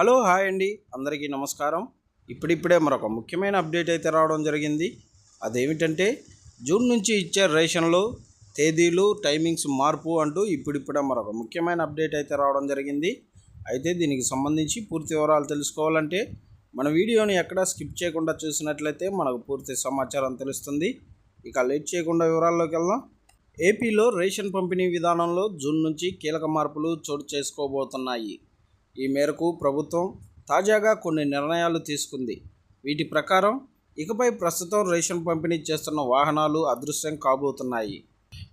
Hello hi అండి. అందరికీ నమస్కారం. ఇప్పుడిప్పుడే మరొక ముఖ్యమైన అప్డేట్ అయితే రావడం జరిగింది. అదేమిటంటే జూన్ నుంచి ఇచ్చే రేషన్లో తేదీలు టైమింగ్స్ మార్పు అంటూ ఇప్పుడిప్పుడే మరొక ముఖ్యమైన అప్డేట్ అయితే రావడం జరిగింది. అయితే దీనికి సంబంధించి పూర్తి వివరాలు తెలుసుకోవాలంటే మన వీడియోని ఎక్కడా స్కిప్ చేయకుండా చూసినట్లయితే మనకు పూర్తి సమాచారం తెలుస్తుంది. ఇక లేట్ చేయకుండా వివరాల్లోకి వెళ్దాం. ఏపీలో రేషన్ పంపిణీ విధానంలో జూన్ నుంచి కీలక మార్పులు చోటు చేసుకోబోతున్నాయి. ఈ మేరకు ప్రభుత్వం తాజాగా కొన్ని నిర్ణయాలు తీసుకుంది. వీటి ప్రకారం ఇకపై ప్రస్తుతం రేషన్ పంపిణీ చేస్తున్న వాహనాలు అదృశ్యం కాబోతున్నాయి.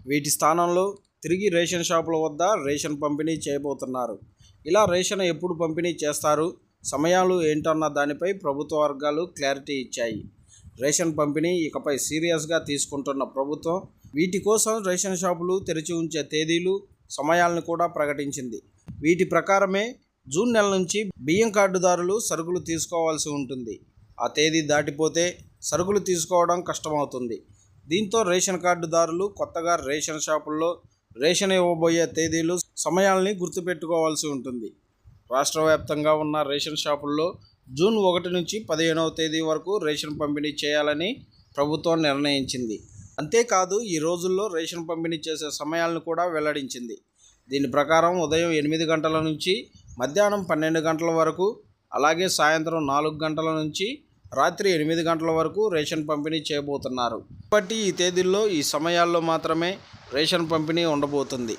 వీటి స్థానంలో తిరిగి రేషన్ షాపుల వద్ద రేషన్ పంపిణీ చేయబోతున్నారు. ఇలా రేషన్ ఎప్పుడు పంపిణీ చేస్తారు సమయాలు ఏంటన్న దానిపై ప్రభుత్వ వర్గాలు క్లారిటీ ఇచ్చాయి. రేషన్ పంపిణీ ఇకపై సీరియస్గా తీసుకుంటున్న ప్రభుత్వం వీటి కోసం రేషన్ షాపులు తెరిచి ఉంచే తేదీలు సమయాలను కూడా ప్రకటించింది. వీటి ప్రకారమే జూన్ నెల నుంచి బియ్యం కార్డుదారులు సరుకులు తీసుకోవాల్సి ఉంటుంది. ఆ తేదీ దాటిపోతే సరుకులు తీసుకోవడం కష్టమవుతుంది. దీంతో రేషన్ కార్డుదారులు కొత్తగా రేషన్ షాపుల్లో రేషన్ ఇవ్వబోయే తేదీలు సమయాల్ని గుర్తుపెట్టుకోవాల్సి ఉంటుంది. రాష్ట్ర వ్యాప్తంగా ఉన్న రేషన్ షాపుల్లో జూన్ ఒకటి నుంచి పదిహేనవ తేదీ వరకు రేషన్ పంపిణీ చేయాలని ప్రభుత్వం నిర్ణయించింది. అంతేకాదు ఈ రోజుల్లో రేషన్ పంపిణీ చేసే సమయాలను కూడా వెల్లడించింది. దీని ప్రకారం ఉదయం ఎనిమిది గంటల నుంచి మధ్యాహ్నం పన్నెండు గంటల వరకు అలాగే సాయంత్రం నాలుగు గంటల నుంచి రాత్రి ఎనిమిది గంటల వరకు రేషన్ పంపిణీ చేయబోతున్నారు. ఇప్పటి ఈ తేదీల్లో ఈ సమయాల్లో మాత్రమే రేషన్ పంపిణీ ఉండబోతుంది.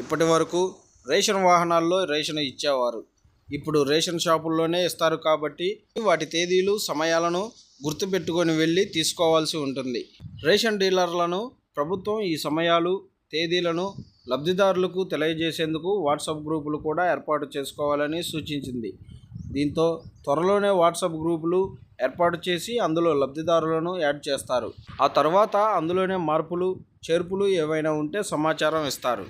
ఇప్పటి వరకు రేషన్ వాహనాల్లో రేషన్ ఇచ్చేవారు. ఇప్పుడు రేషన్ షాపుల్లోనే ఇస్తారు కాబట్టి వాటి తేదీలు సమయాలను గుర్తుపెట్టుకొని వెళ్ళి తీసుకోవాల్సి ఉంటుంది. రేషన్ డీలర్లను ప్రభుత్వం ఈ సమయాలు తేదీలను లబ్ధిదారులకు తెలియజేసేందుకు వాట్సాప్ గ్రూపులు కూడా ఏర్పాటు చేసుకోవాలని సూచించింది. దీంతో త్వరలోనే వాట్సాప్ గ్రూపులు ఏర్పాటు చేసి అందులో లబ్ధిదారులను యాడ్ చేస్తారు. ఆ తర్వాత అందులోనే మార్పులు చేర్పులు ఏవైనా ఉంటే సమాచారం ఇస్తారు.